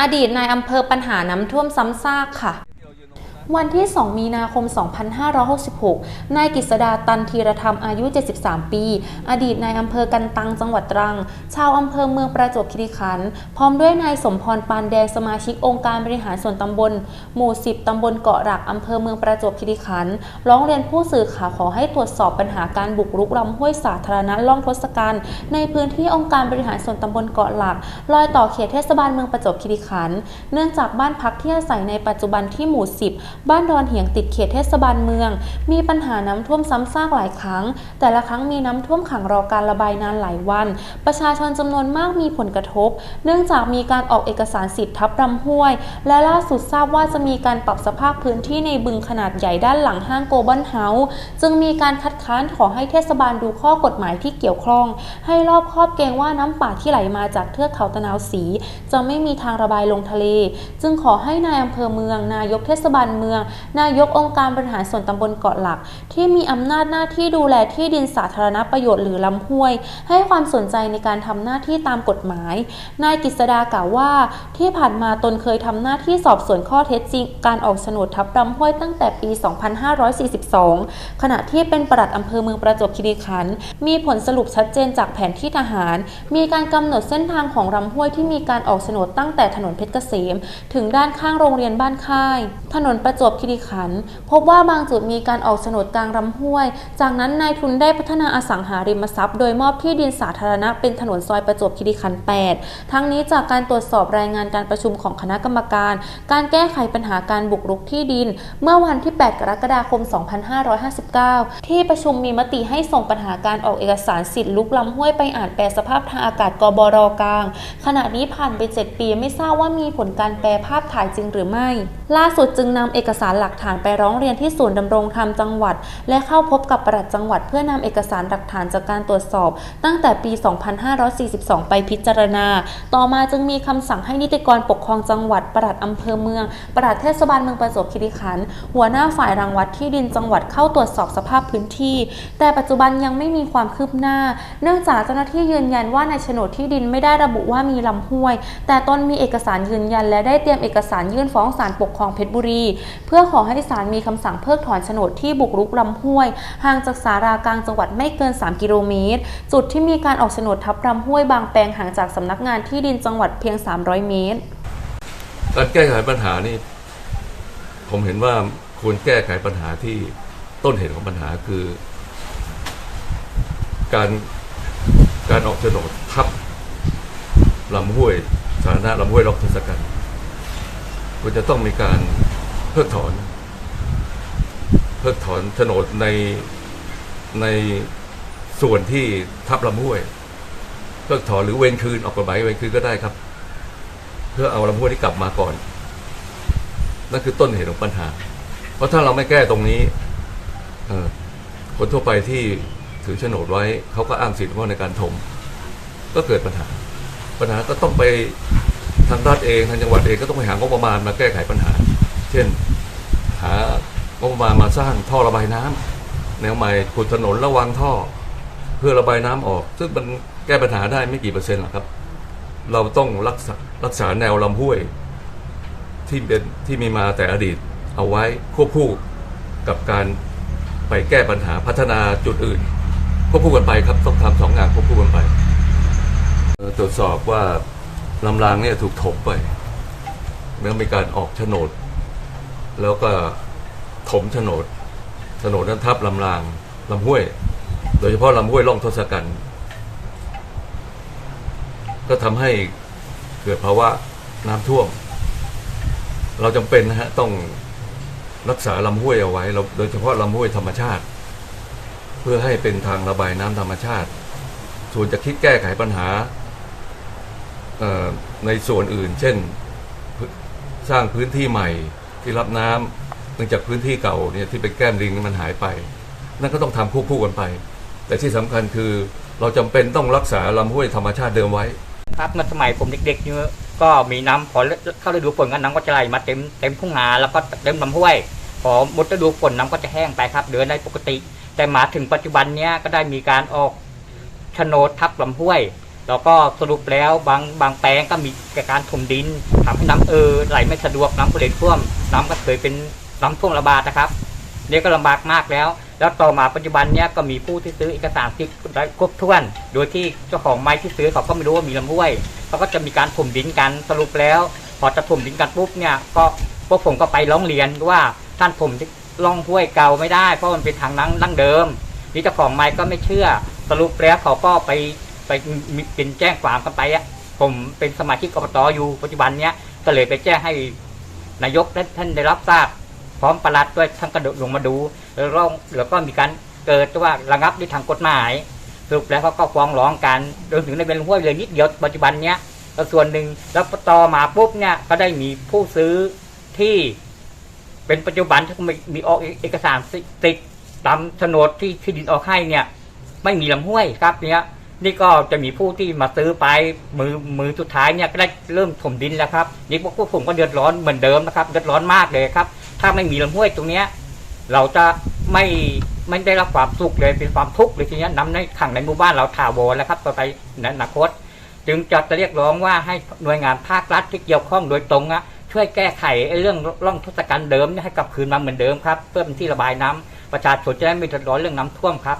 อดีตนายอำเภอปัญหาน้ำท่วมซ้ำซากค่ะ วันที่ 2 มีนาคม 2566 นายกฤษดาตันธีรธรรมอายุ 73 ปี อดีตนายอำเภอกันตังจังหวัดตรัง ชาวอำเภอเมืองประจวบคีรีขันธ์พร้อมด้วยนายสมพรปานแดงสมาชิกองค์การบริหารส่วนตำบล หมู่ 10 ตำบลเกาะหลักอำเภอเมืองประจวบคีรีขันธ์ร้องเรียนผู้สื่อข่าวขอให้ตรวจสอบปัญหาการบุกรุกลำห้วยสาธารณะล่องทศกัณฐ์ในพื้นที่องค์การบริหารส่วนตำบลเกาะหลักรอยต่อเขตเทศบาลเมืองประจวบคีรีขันธ์เนื่องจากบ้านพักที่อาศัยในปัจจุบันที่หมู่ 10บ้านดอนเหียงติดเขตเทศบาลเมือง มีปัญหาน้ำท่วมซ้ำซากหลายครั้ง แต่ละครั้งมีน้ำท่วมขังรอการระบายนานหลายวัน ประชาชนจำนวนมากมีผลกระทบ เนื่องจากมีการออกเอกสารสิทธิ์ทับลำห้วย และล่าสุดทราบว่าจะมีการปรับสภาพพื้นที่ในบึงขนาดใหญ่ด้านหลังห้างโกลบอลเฮาส์จึงมีการคัดค้านขอให้เทศบาลดูข้อกฎหมายที่เกี่ยวข้อง ให้รอบครอบเกรงว่าน้ำป่าที่ไหลมาจากเทือกเขาตะนาวสี จะไม่มีทางระบายลงทะเล จึงขอให้นายอำเภอเมืองนายกเทศบาลเมืองนายกองค์การบริหารส่วนตำบลเกาะหลัก ที่มีอำนาจหน้าที่ดูแลที่ดินสาธารณประโยชน์หรือลำห้วย ให้ความสนใจในการทำหน้าที่ตามกฎหมาย นายกฤษดากล่าวว่าที่ผ่านมาตนเคยทำหน้าที่สอบสวนข้อเท็จจริง การออกโฉนดทับลำห้วยตั้งแต่ปี 2542 ขณะที่เป็นปลัดอำเภอเมืองประจวบคีรีขันธ์มีผลสรุปชัดเจนจากแผนที่ทหาร มีการกำหนดเส้นทางของลำห้วยที่มีการออกโฉนดตั้งแต่ถนนเพชรเกษม ถึงด้านข้างโรงเรียนบ้านค่าย ถนนประจวบคีรีขันธ์พบว่าบางจุดมีการออกโฉนดกลางลำห้วย จากนั้นนายทุนได้พัฒนาอสังหาริมทรัพย์ โดยมอบที่ดินสาธารณะเป็นถนนซอยประจวบคีรีขันธ์ 8 ทั้งนี้จากการตรวจสอบรายงานการประชุมของคณะกรรมการ การแก้ไขปัญหาการบุกรุกที่ดิน เมื่อวันที่ 8 กรกฎาคม 2559 ที่ประชุมมีมติให้ส่งปัญหาการออกเอกสารสิทธิ์ลุกลำห้วยไปอ่านแปลสภาพทางอากาศกบรกลาง ขณะนี้ผ่านไป 7 ปีไม่ทราบว่ามีผลการแปลภาพถ่ายจริงหรือไม่ ล่าสุดจึงนำเออกสารหลักฐานไปร้องเรียนที่ศูนย์ดำรงธรรมจังหวัด และเข้าพบกับปลัดจังหวัด เพื่อนำเอกสารหลักฐานจากการตรวจสอบ ตั้งแต่ปี 2542 ไปพิจารณา ต่อมาจึงมีคำสั่งให้นิติกรปกครองจังหวัดปลัดอำเภอเมืองปลัดเทศบาลเมืองประจวบคีรีขันธ์หัวหน้าฝ่ายรังวัดที่ดินจังหวัดเข้าตรวจสอบสภาพพื้นที่ แต่ปัจจุบันยังไม่มีความคืบหน้า เนื่องจากเจ้าหน้าที่ยืนยันว่าในโฉนดที่ดินไม่ได้ระบุว่ามีลำห้วย แต่ตนมีเอกสารยืนยันและได้เตรียมเอกสารยื่นฟ้องศาลปกครองเพชรบุรีเพื่อขอให้ศาลมีคำสั่งเพิกถอนโฉนดที่บุกรุกลำห้วย ห่างจากสารากลางจังหวัดไม่เกิน 3 กิโลเมตร จุดที่มีการออกโฉนดทับลำห้วยบางแปลงห่างจากสำนักงานที่ดินจังหวัดเพียง 300 เมตร การแก้ไขปัญหานี่ผมเห็นว่าควรแก้ไขปัญหาที่ต้นเหตุของปัญหาคือ การการออกโฉนดทับลำห้วยสาธารณะลำห้วยล็อกทศกัณฐ์ควรจะต้องมีการ เพิกถอน เพิกถอนโฉนดในในส่วนที่ทับลำห้วย เพิกถอนหรือเวนคืนออกกฎหมายเวนคืนก็ได้ครับ เพื่อเอาลำห้วยที่กลับมาก่อน นั่นคือต้นเหตุของปัญหา เพราะถ้าเราไม่แก้ตรงนี้คนทั่วไปที่ถือโฉนดไว้เขาก็อ้างสิทธิ์ว่าในการถม ก็เกิดปัญหา ปัญหาก็ต้องไปทางรัฐเองทางจังหวัดเองก็ต้องไปหางบประมาณมาแก้ไขปัญหา เช่น หางบประมาณมาสร้างท่อระบายน้ำแนวใหม่ขุดถนนระวางท่อ เพื่อระบายน้ำออก ซึ่งมันแก้ปัญหาได้ไม่กี่เปอร์เซ็นต์หรอกครับ เราต้องรักษารักษาแนวลำห้วย ที่เป็นที่มีมาแต่อดีต เอาไว้ควบคู่กับการไปแก้ปัญหาพัฒนาจุดอื่นควบคู่กันไปครับต้องทำสองงานควบคู่กันไปตรวจสอบว่าลำรางเนี่ยถูกถมไปเมื่อมีการออกโฉนด แล้วก็ถมโฉนดโฉนดนั้นทับลำรางลำห้วย โดยเฉพาะลำห้วยล่องทศกัณฐ์ก็ทำให้เกิดภาวะน้ำท่วม เราจำเป็นนะฮะต้องรักษาลำห้วยเอาไว้โดยเฉพาะลำห้วยธรรมชาติ เพื่อให้เป็นทางระบายน้ำธรรมชาติ ส่วนจะคิดแก้ไขปัญหาในส่วนอื่น เช่น สร้างพื้นที่ใหม่ ที่รับน้ำเนื่องจากพื้นที่เก่าเนี่ยที่เป็นแก้มลิงมันหายไป นั่นก็ต้องทำควบคู่กันไป แต่ที่สำคัญคือเราจำเป็นต้องรักษาลำห้วยธรรมชาติเดิมไว้ ครับเมื่อสมัยผมเด็กๆเนี่ยก็มีน้ำพอเข้าฤดูฝนก็น้ำก็จะไหลมาเต็มเต็มทุ่งนาแล้วก็เต็มลำห้วย พอหมดฤดูฝนน้ำก็จะแห้งไปครับ เดินได้ปกติ แต่มาถึงปัจจุบันเนี้ยก็ได้มีการออกโฉนดทับลำห้วย แล้วก็สรุปแล้วบางบางแปลงก็มีการถมดินทำให้น้ำเออไหลไม่สะดวกน้ำก็เลยท่วม น้ำก็เคยเป็นน้ำท่วมระบาดนะครับเนี่ยก็ลำบากมากแล้ว แล้วต่อมาปัจจุบันเนี้ยก็มีผู้ที่ซื้อเอกสารที่ได้ครบถ้วน โดยที่เจ้าของไม้ที่ซื้อเขาก็ไม่รู้ว่ามีลำห้วยเขาก็จะมีการถมดินกันสรุปแล้ว พอจะถมดินกันปุ๊บเนี่ยก็พวกผมก็ไปร้องเรียนว่าท่านผมล่องห้วยเก่าไม่ได้เพราะมันเป็นทางนั่งดั้งเดิมนี่เจ้าของไม้ก็ไม่เชื่อ สรุปแล้วเขาก็ไป ไปเป็นแจ้งความกันไปอะผมเป็นสมาชิกกบตอยู่ปัจจุบันเนี้ยก็เลยไปแจ้งให้นายกและท่านได้รับทราบ พร้อมประหลัดด้วยท่านก็ลงมาดูแล้วร้องแล้วก็มีการเกิดว่าระงับด้วยทางกฎหมายสรุปแล้วเขาก็ฟ้องร้องกันรวมถึงในเป็นห้วยเลยนิดเดียวปัจจุบันเนี้ยแล้วส่วนหนึ่งแล้วต่อมาปุ๊บเนี่ยก็ได้มีผู้ซื้อที่เป็นปัจจุบันที่มีมีออกเอกสารติดตามโฉนดที่ที่ดินออกให้เนี่ย ไม่มีลำห้วยครับเนี่ย นี่ก็จะมีผู้ที่มาซื้อไปมือมือสุดท้ายเนี่ยก็ได้เริ่มถมดินแล้วครับนี่พวกผมก็เดือดร้อนเหมือนเดิมนะครับเดือดร้อนมากเลยครับ ถ้าไม่มีลำห้วยตรงเนี้ยเราจะไม่ไม่ได้รับความสุขเลยเป็นความทุกข์เลยทีเนี้ยน้ำในขังในหมู่บ้านเราถาวรแล้วครับต่อไปในอนาคต จึงจะเรียกร้องว่าให้หน่วยงานภาครัฐที่เกี่ยวข้องโดยตรงอะช่วยแก้ไขไอ้เรื่องร่องทศกัณฐ์เดิมให้กลับคืนมาเหมือนเดิมครับเพื่อเป็นที่ระบายน้ำประชาชนจะได้ไม่เดือดร้อนเรื่องน้ำท่วมครับ